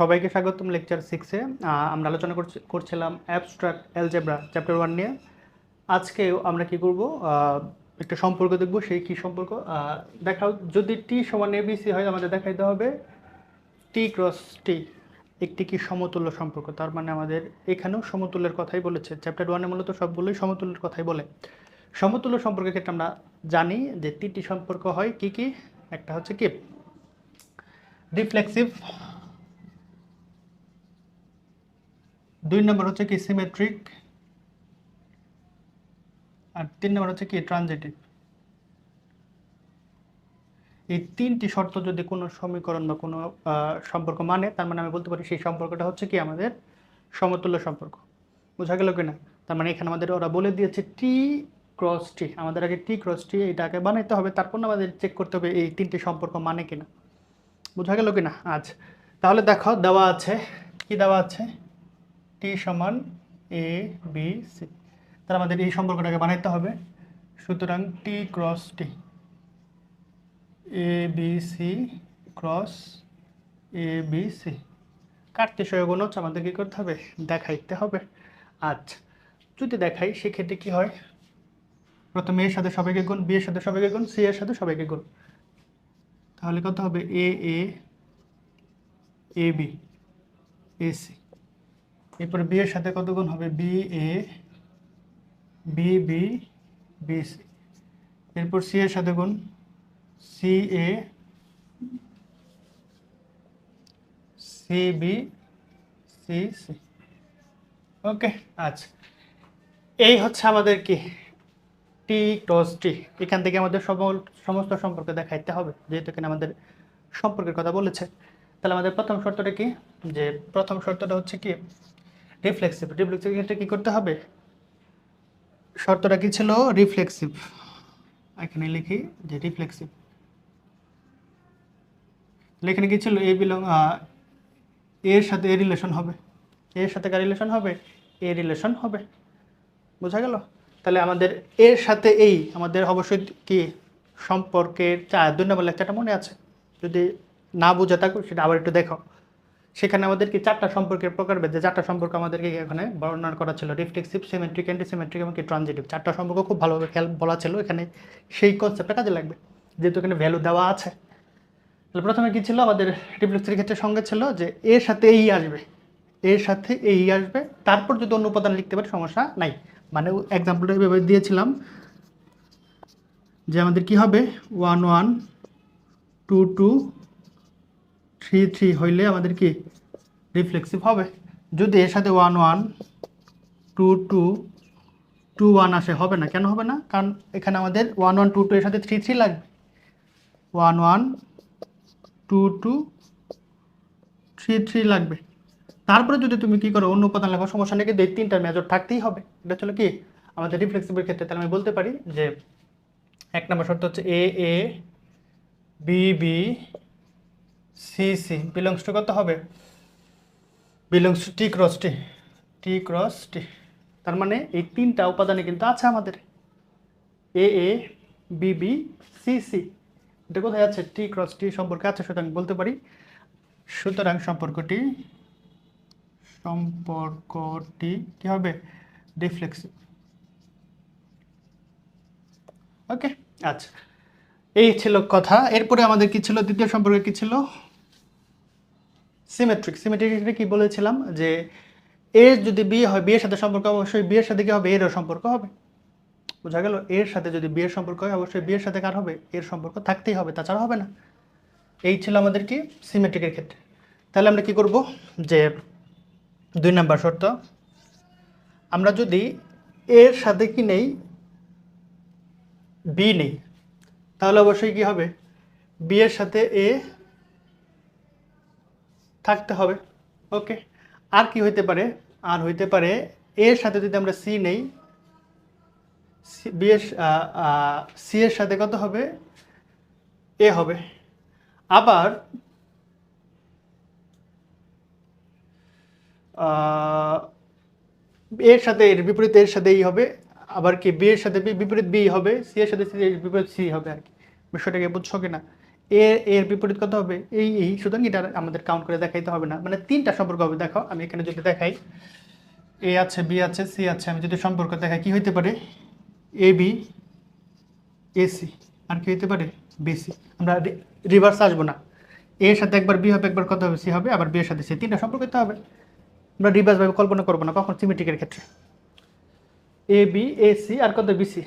সবাইকে স্বাগতম লেকচার সিক্সে আমরা আলোচনা করছি- করছিলাম অ্যাবস্ট্রাক্ট অ্যালজেব্রা চ্যাপ্টার ওয়ান নিয়ে। আজকেও আমরা কি করব? একটা সম্পর্ক দেখব, সেই কি সম্পর্ক? দেখাও, যদি টি সমান এবিসি হয়, আমাদের দেখাইতে হবে টি ক্রস টি একটি কি সমতুল্য সম্পর্ক। তার মানে আমাদের এখানেও সমতুল্যের কথাই বলেছে। চ্যাপ্টার ওয়ানে মূলত সবগুলোই সমতুল্যের কথাই বলে। সমতুল্য সম্পর্কের ক্ষেত্রে আমরা জানি যে তিনটি সম্পর্ক হয় কি কি? একটা হচ্ছে কি? রিফ্লেক্সিভ দুই নম্বর হচ্ছে কি সিমেট্রিক আর তিন নম্বর হচ্ছে কি ট্রানজিটিভ এই তিনটি শর্ত যদি কোনো সমীকরণ বা কোনো সম্পর্ক মানে তার মানে আমি বলতে পারি সেই সম্পর্কটা হচ্ছে কি আমাদের সমতুল্য সম্পর্ক। বোঝা গেল কিনা? তার মানে এখানে আমাদের ওরা বলে দিয়েছে টি ক্রস টি আমাদের আগে টি ক্রস টি এটাকে বানাইতে হবে, তারপর না আমাদের চেক করতে হবে এই তিনটি সম্পর্ক মানে কিনা। বোঝা গেল কিনা? আচ্ছা। তাহলে দেখো, দেওয়া আছে। কি দেওয়া আছে? টি সমান এ, বি, সি। তাহলে আমাদের এই সম্পর্কটাকে বানাইতে হবে। সুতরাং T cross T. A, B, C cross A, B, C. কাটতে সহগুণ হচ্ছে আমাদের কী করতে হবে? দেখাইতে হবে। আচ্ছা যদি দেখাই, সেক্ষেত্রে কী হয়? প্রথমে এর সাথে সবাইকে গুণ, বি এর সাথে সবাইকে গুণ, সি এর সাথে সবাইকে গুণ। তাহলে কত হবে? A A, B, A, C. এরপরে বি এর সাথে কত গুণ হবে? B A B B B C এরপর সি এর সাথে গুণ C A C B C C okay আচ্ছা এই হচ্ছে আমাদের কি? টি ক্রস টি এখান থেকে আমাদের সমস্ত সম্পর্ক দেখাইতে হবে, যেহেতু এখানে আমাদের সম্পর্কের কথা বলেছে। তাহলে আমাদের প্রথম শর্তটা কি? যে প্রথম শর্তটা হচ্ছে কি? রিফ্লেক্সিভ রিফ্লেক্সিভ ক্ষেত্রে কী করতে হবে? শর্তটা কি ছিল? রিফ্লেক্সিভ এখানে লিখি যে রিফ্লেক্সিভ এখানে কি ছিল? এ বিলং এর সাথে এ রিলেশন হবে। এর সাথে কার রিলেশন হবে? এ রিলেশন হবে। বোঝা গেল? তাহলে আমাদের এর সাথে এই, আমাদের অবশ্যই কি? সম্পর্কের চা দুই নম্বর লেকচারটা মনে আছে। যদি না বুঝে থাকো সেটা আবার একটু দেখো। সেখানে আমাদেরকে চারটা সম্পর্কের প্রকারভেদ, যে চারটা সম্পর্ক আমাদেরকে এখানে বর্ণনা করা ছিল রিফ্লেক্সিভ সিমেট্রিক অ্যান্টিসিমেট্রিক এবং কি ট্রানজিটিভ চারটা সম্পর্ক খুব ভালোভাবে খেয়াল বলা ছিল, এখানে সেই কনসেপ্টটা কাজে লাগবে। যেহেতু এখানে ভ্যালু দেওয়া আছে। তাহলে প্রথমে কী ছিল? আমাদের রিফ্লেক্সের ক্ষেত্রে সঙ্গে ছিল যে এর সাথে এই আসবে। এর সাথে এই আসবে। তারপর যদি অন্য উপাদান লিখতে পারি, সমস্যা নাই। মানে এক্সাম্পলটা এভাবে দিয়েছিলাম যে আমাদের কি হবে? One one two two three three হইলে আমাদের কি রিফ্লেক্সিভ হবে? যদি এর সাথে one one two two two one আসে, হবে না? কেন হবে না? কারণ এখানে আমাদের ওয়ান ওয়ান টু টু এর সাথে থ্রি থ্রি লাগবে। One one two two three three লাগবে। তারপরে যদি তুমি কি করো, অন্য উপাদান লাগো সমস্যা নেই, কিন্তু এই তিনটা মেজর থাকতেই হবে। এটা হলো কি? আমাদের রিফ্লেক্সিভের ক্ষেত্রে তাহলে আমি বলতে পারি যে এক নম্বর শর্ত হচ্ছে A A B B C C belongs to কত হবে? Belongs to T cross T T cross T তার মানে এই তিনটা উপাদানে কিন্তু আছে আমাদের। A A B B C C এটা কোথায় আছে? টি ক্রস টি সম্পর্কে আছে, সুতরাং বলতে পারি। সুতরাং সম্পর্কটি সম্পর্কটি কি হবে? রিফ্লেক্সিভ ওকে আচ্ছা। এই ছিল কথা। এরপরে আমাদের কি ছিল? দ্বিতীয় সম্পর্কে কি ছিল? সিমেট্রিক সিমেট্রিক কি বলেছিলাম? যে এর যদি বিয়ে হয় বিয়ের সাথে সম্পর্ক অবশ্যই বিয়ের সাথে কি হবে? এরও সম্পর্ক হবে। বোঝা গেল? এর সাথে যদি বিয়ের সম্পর্ক হয়, অবশ্যই বিয়ের সাথে কার হবে? এর সম্পর্ক থাকতেই হবে, তাছাড়া হবে না। এই ছিল আমাদের কি? সিমেট্রিকের ক্ষেত্রে। তাহলে আমরা কি করব? যে দুই নাম্বার শর্ত, আমরা যদি এর সাথে কি নেই বি নেই, তাহলে অবশ্যই কি হবে? বি এর সাথে এ থাকতে হবে, ওকে? আর কি হইতে পারে? আর হইতে পারে এর সাথে যদি আমরা সি নেই বি এর সি এর সাথে কত হবে? এ হবে। আবার এর সাথে এর বিপরীত, এর সাথে এই হবে। আবার কি বি এর সাথে বিপরীত বি হবে সি এর সাথে বিপরীত সি হবে আর কি। বিষয়টাকে বুঝছ কিনা? এ, এর বিপরীত কত হবে, এই এই, সুতরাং এটা আমাদের কাউন্ট করে দেখাইতে হবে না। মানে তিনটা সম্পর্ক হবে, দেখো, আমি এখানে যদি দেখাই, এ আছে, বি আছে, সি আছে, আমি যদি সম্পর্ক দেখাই, কি হইতে পারে? এ, বি এসি আর কি হইতে পারে? বিসি আমরা রিভার্স আসব না। এর সাথে একবার বি হবে, একবার কত হবে? সি হবে, আবার বি এর সাথে সি। তিনটা সম্পর্ক হইতে হবে। আমরা রিভার্স ভাবে কল্পনা করব না কখন সিমেট্রিকের ক্ষেত্রে। এ, বি, এ, সি, আর কত? বিসি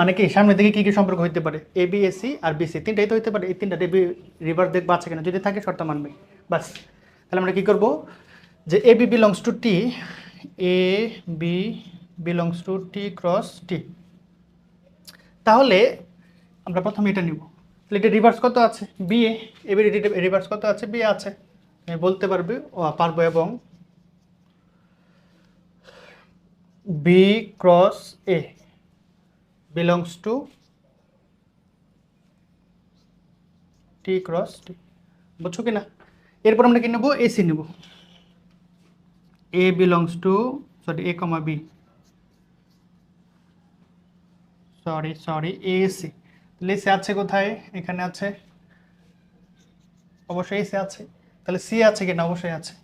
মানে কি, সামনের দিকে কী কী সম্পর্ক হইতে পারে? এ বি এসি আর বিসি তিনটাই তো হইতে পারে। এই তিনটা রিভার্স দেখব আছে কিনা, যদি থাকে শর্ত মানবে। বাস তাহলে আমরা কী করব? যে A B belongs to T A B belongs to T cross T তাহলে আমরা প্রথমে এটা নিব। তাহলে এটা রিভার্স কত আছে? B A A B reverse কত আছে? বি আছে। বলতে পারবে, ও, পারব এবং B cross A belongs to T cross T বুঝছ কি না? এরপর আমরা কি নেব? এসি নেব। A belongs to sorry A comma B sorry sorry AC তাহলে এসি আছে কোথায়? এখানে আছে। অবশ্যই এসি আছে। তাহলে সি আছে কিনা? অবশ্যই আছে।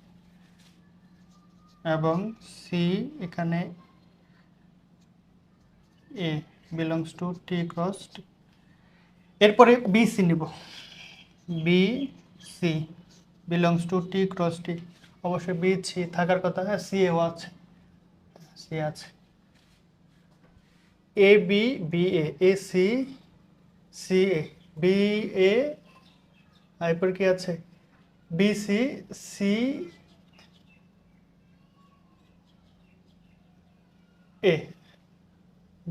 এবং সি এখানে A belongs to T cross এরপরে বি সি নিব। B C belongs to T cross T অবশ্যই বি সি থাকার কথা সি এও আছে। সি আছে। A B B A A C C A B A এরপর কি আছে? B C C A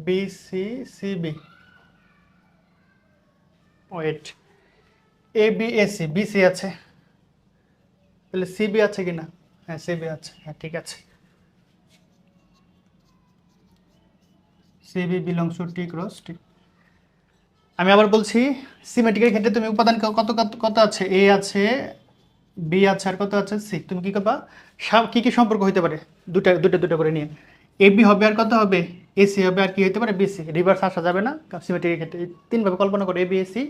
B C C B wait A B A C B C আছে। তাহলে সি বি আছে কি না হ্যাঁ সি বি আছে। হ্যাঁ ঠিক আছে। C B belongs to T cross T আমি আবার বলছি সিমেট্রিকের ক্ষেত্রে তুমি উপাদান কত কত আছে? এ আছে বি আছে, আর কত আছে? সি তুমি কি করবা? সব- কি কি সম্পর্ক হইতে পারে? দুটা দুটা, দুটো করে নিয়ে। এ বি হবে আর কত হবে? এসি হবে আর কি হইতে পারে বিসি রিভার্স আসা যাবে না। সিমেট্রিকের ক্ষেত্রে। তিনভাবে কল্পনা করে এ বি এসি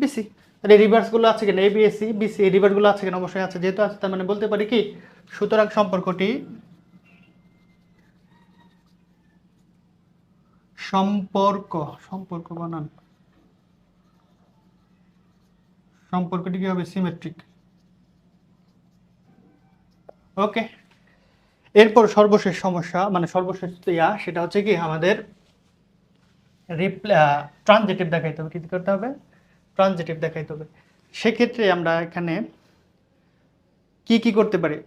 বিসি তাহলে রিভার্সগুলো আছে কিনা? এ বি এসি বিসি এই রিভার্সগুলো আছে কিনা? অবশ্যই আছে। যেহেতু আছে, তার মানে বলতে পারি কি? সুতরাং সম্পর্কটি সম্পর্ক সম্পর্ক বানান। সম্পর্কটি কি হবে? সিমেট্রিক ওকে এরপর সর্বশেষ সমস্যা মানে সর্বশেষ ইয়া, সেটা হচ্ছে কি আমাদের ট্রানজেটিভ দেখাইতে হবে। কি করতে হবে? ট্রানজেটিভ দেখাইতে হবে। সেক্ষেত্রে আমরা এখানে কি কি করতে পারি?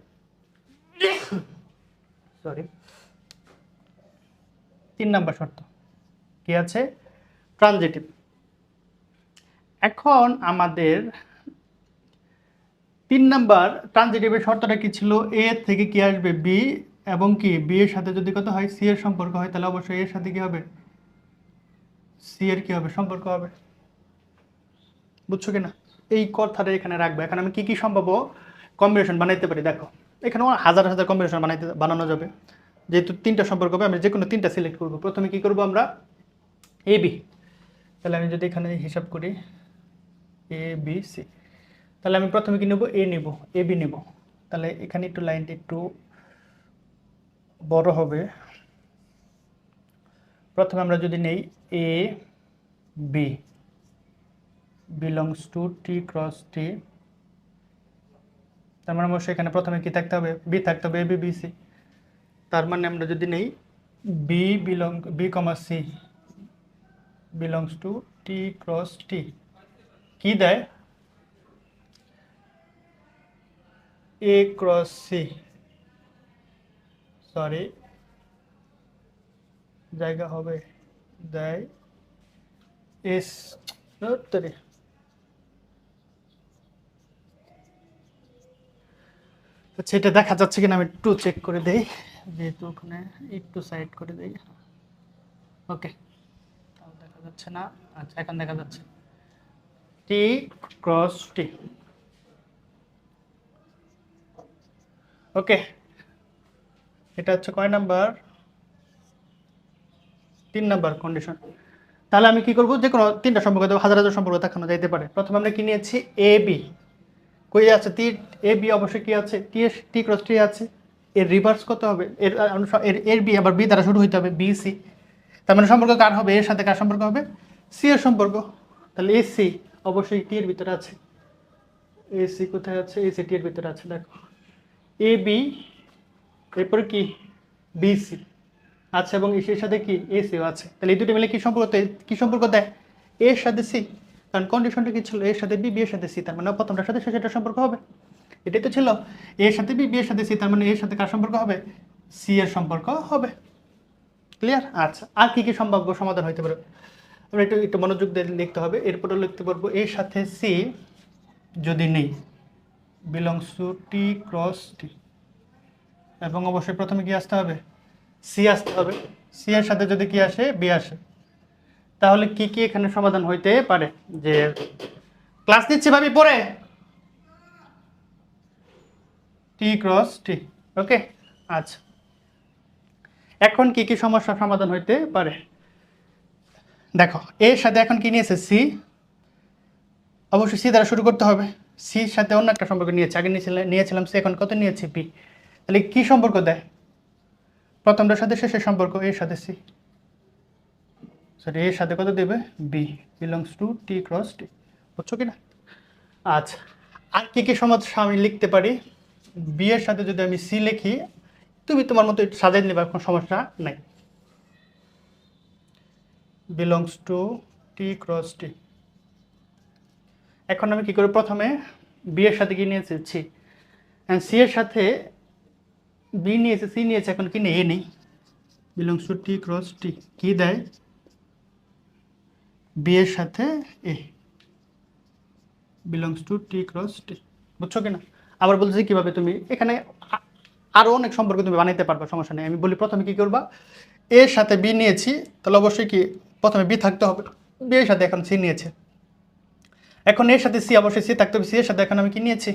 সরি তিন নাম্বার শর্ত। কি আছে? ট্রানজেটিভ এখন আমাদের তিন নাম্বার, ট্রানজিটিভের শর্তটা কি ছিল? এ থেকে কি আসবে? বি এবং কি? বি এর সাথে যদি কত হয়? সি এর সম্পর্ক হয়, তাহলে অবশ্যই এর সাথে কি হবে? সি এর কি হবে? সম্পর্ক হবে। বুঝছ কিনা? এই কথাটা এখানে রাখবে। এখন আমি কি কি সম্ভাব্য কম্বিনেশন বানাইতে পারি? দেখো, এখানে হাজার হাজার কম্বিনেশন বানাইতে, বানানো যাবে। যেহেতু তিনটা সম্পর্ক হবে, আমি যে কোনো তিনটা সিলেক্ট করব। প্রথমে কি করব আমরা? A, B. তাহলে আমি যদি এখানে হিসাব করি, এ, বি, সি। তাহলে আমি প্রথমে কি নেব? এ নেব এ বি নেব। তাহলে এখানে একটু লাইনটা একটু বড় হবে। প্রথমে আমরা যদি নেই A B belongs to T cross T তার মানে অবশ্যই এখানে প্রথমে কি থাকতে হবে? বি থাকতে হবে এ বি বি সি তার মানে আমরা যদি নেই B belong B comma C belongs to T cross T কি দেয়? এ ক্রস সি সরি জায়গা হবে দেয় এস ধরে আচ্ছা এটা দেখা যাচ্ছে কিনা আমি একটু চেক করে দেই, যেহেতু ওখানে একটু সাইড করে দেই। ওকে তাও দেখা যাচ্ছে না। আচ্ছা এখন দেখা যাচ্ছে। T cross T okay. এটা হচ্ছে কয় নাম্বার? তিন নাম্বার কন্ডিশন তাহলে আমি কি করব? যে কোনো তিনটা সম্পর্ক হাজার হাজার সম্পর্ক দেখানো যাইতে পারে। প্রথমে আমরা কি নিয়েছি? এ বি কই আছে? টি এ বি অবশ্যই কি আছে? টি এস টি ক্রস টি আছে। এর রিভার্স কত হবে? এর এর এর বি আবার বি দ্বারা শুরু হইতে হবে বি সি তার মানে সম্পর্ক কার হবে? এর সাথে কার সম্পর্ক হবে? সি এর সম্পর্ক। তাহলে এ সি অবশ্যই টি এর ভিতরে আছে। এ সি কোথায় আছে? এ সি টি এর ভিতরে আছে, দেখো। এ বি এরপরে কি? বি সি আচ্ছা এবং এর সাথে কি? এ সিও আছে। তাহলে এই দুটো মিলে কি সম্পর্ক কি সম্পর্ক দেয়? এর সাথে সি কারণ কন্ডিশনটা কি ছিল? এর সাথে বি বি এর সাথে সি তার মানে প্রথমটার সাথে শেষেরটা সম্পর্ক হবে। এটাই তো ছিল। এর সাথে বি বি এর সাথে সি তার মানে এর সাথে কার সম্পর্ক হবে? সি এর সম্পর্ক হবে। ক্লিয়ার আচ্ছা আর কি কি সম্ভাব্য সমাধান হইতে পারে? আমরা একটু একটু মনোযোগ দিয়ে লিখতে হবে। এরপরে লিখতে পারব এর সাথে সি যদি নেই belongs to T cross T এবং অবশ্যই প্রথমে কি আসতে হবে? সি আসতে হবে। সি এর সাথে যদি কি আসে বি আসে। তাহলে কি কি এখানে সমাধান হইতে পারে? যে ক্লাস নিচ্ছি ভাবি, পরে। টি ক্রস টি ওকে আচ্ছা। এখন কি কি সমস্যার সমাধান হইতে পারে? দেখো এর সাথে এখন কি নিয়েছে? সি অবশ্যই সি দ্বারা শুরু করতে হবে। সির সাথে অন্য একটা সম্পর্ক নিয়েছে, আগে নিয়েছিলাম নিয়েছিলাম, সি এখন কত নিয়েছে বি তাহলে কি সম্পর্ক দেয়? প্রথমটার সাথে শেষের সম্পর্ক, এর সাথে সি? সরি এর সাথে কত দেবে? B belongs to T cross T বুঝছ কি না আচ্ছা আর কী কী সমস্যা আমি লিখতে পারি? বি এর সাথে যদি আমি সি লিখি, তুমি তোমার মতো সাজাই নেবে, কোনো সমস্যা নাই। Belongs to T cross T এখন আমি কি করি? প্রথমে বি এর সাথে কি নিয়েছি? সি সি এর সাথে বি নিয়েছে সি নিয়েছে, এখন কি নেই? এ নেই। Belongs to T cross T কি দেয়? বি এর সাথে A belongs to T cross T বুঝছ কিনা? আবার বলছি কীভাবে তুমি এখানে আ- আরও অনেক সম্পর্ক তুমি বানাইতে পারবে, সমস্যা নেই। আমি বলি প্রথমে কি করবা? এর সাথে বি নিয়েছি, তাহলে অবশ্যই কি প্রথমে বি থাকতে হবে? বি এর সাথে এখন সি নিয়েছে। এখন এর সাথে সি অবশ্যই সি থাকতে হবে। সি এর সাথে এখন আমি কি নিয়েছি?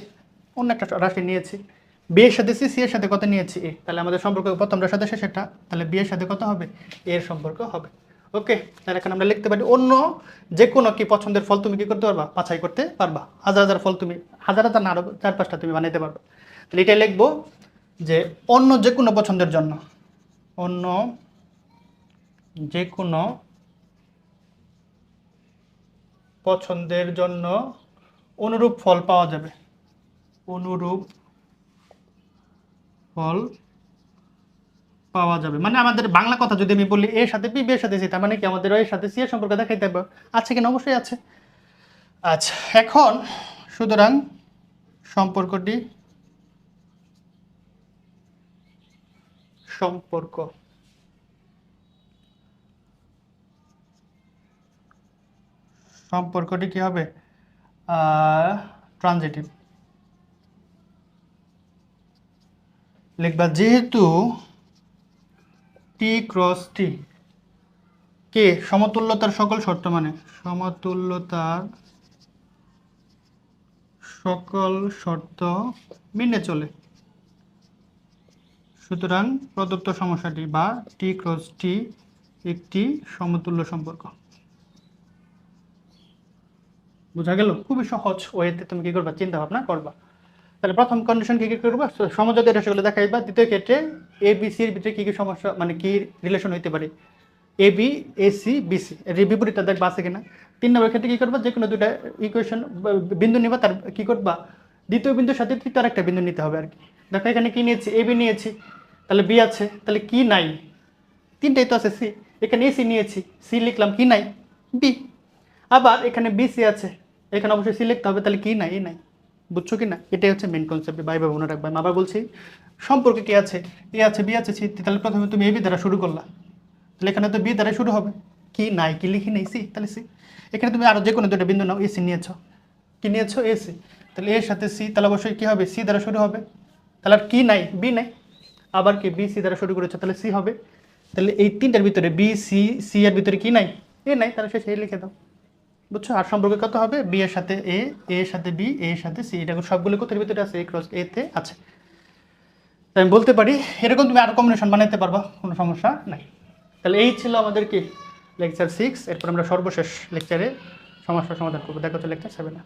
অন্য একটা রাশি নিয়েছি। বি এর সাথে সি সি এর সাথে কত নিয়েছি? এ। তাহলে আমাদের সম্পর্ক প্রথমটার সাথে শেষেরটা তাহলে বি এর সাথে কত হবে? এর সম্পর্ক হবে। ওকে তাহলে এখন আমরা লিখতে পারি অন্য যে কোনো কি পছন্দের ফল তুমি কি করতে পারবা? বাছাই করতে পারবা। হাজার হাজার ফল তুমি, হাজার হাজার না, আরও চার পাঁচটা তুমি বানাইতে পারবা। তাহলে এটাই লিখব যে অন্য যে কোনো পছন্দের জন্য, অন্য যে কোনো পছন্দের জন্য অনুরূপ ফল পাওয়া যাবে। অনুরূপ ফল পাওয়া যাবে। মানে আমাদের বাংলা কথা যদি আমি বলি, এর সাথে বি সাথে সি, তার মানে কি আমাদের এর সাথে সি এর সম্পর্ক দেখাইতে হবে? আছে কিনা? অবশ্যই আছে। আচ্ছা এখন সুতরাং সম্পর্কটি, সম্পর্ক সম্পর্কটি কি হবে? ট্রানজিটিভ লিখবা, যেহেতু টি ক্রস টি কে সমতুল্যতার সকল শর্ত মানে সমতুল্যতার সকল শর্ত মেনে চলে। সুতরাং প্রদত্ত সমস্যাটি বা টি ক্রস টি একটি সমতুল্য সম্পর্ক। বোঝা গেল? খুবই সহজ ওয়েতে তুমি কি করবা? চিন্তা ভাবনা করবা। তাহলে প্রথম কন্ডিশন কি কি করবা? সমঝোতা রাশিগুলো দেখাইবা। দ্বিতীয় ক্ষেত্রে এ বি সির ভিতরে কি কি সমস্যা মানে কি রিলেশন হইতে পারে? A B A C B C এর বিপরীতটা দেখবা আছে কিনা? তিন নম্বর ক্ষেত্রে কি করবা? যে কোনো দুটা ইকুয়েশন বিন্দু নিবা, তার কি করবা? দ্বিতীয় বিন্দুর সাথে তৃতীয় একটা বিন্দু নিতে হবে আর কি। দেখো এখানে কি নিয়েছি? এ বি নিয়েছি। তাহলে বি আছে। তাহলে কি নাই? তিনটাই তো আছে সি এখানে এসি নিয়েছি। সি লিখলাম কি নাই? বি আবার এখানে বিসি আছে। এখানে অবশ্যই সি লিখতে হবে, তাহলে কি নাই? এ নাই। বুঝছ কি না? এটাই হচ্ছে মেন কনসেপ্ট বাই বাই মনে রাখবে আমি আবার বলছি, সম্পর্কে কি আছে? এ আছে, বি আছে, সি তাহলে প্রথমে তুমি এ বি দ্বারা শুরু করলা। তাহলে এখানে তো বি দ্বারা শুরু হবে। কি নাই, কি লিখি নেই? সি, তাহলে সি। এখানে তুমি আরও যে কোনো দুটো বিন্দু নাও এসি নিয়েছো। কি নিয়েছো? এসি তাহলে এর সাথে সি, তাহলে অবশ্যই কি হবে? সি দ্বারা শুরু হবে। তাহলে আর কি নাই? বি নাই। আবার কি? বি সি দ্বারা শুরু করেছ, তাহলে সি হবে। তাহলে এই তিনটার ভিতরে বি, সি সি এর ভিতরে কি নাই? এ নাই, তাহলে সে এ লিখে দাও। বুঝছ? আর সম্পর্কে কত হবে? বি এর সাথে এ এ এর সাথে বি এ এর সাথে সি এটা সবগুলো কোথার ভিতরে আছে? এ ক্রস এ তে আছে। তাই আমি বলতে পারি, এরকম তুমি আরও কম্বিনেশন বানাতে পারবা, কোনো সমস্যা নাই। তাহলে এই ছিল আমাদের কি? লেকচার সিক্স এরপর আমরা সর্বশেষ লেকচারে সমস্যার সমাধান করব। দেখো তো লেকচার সেভেনে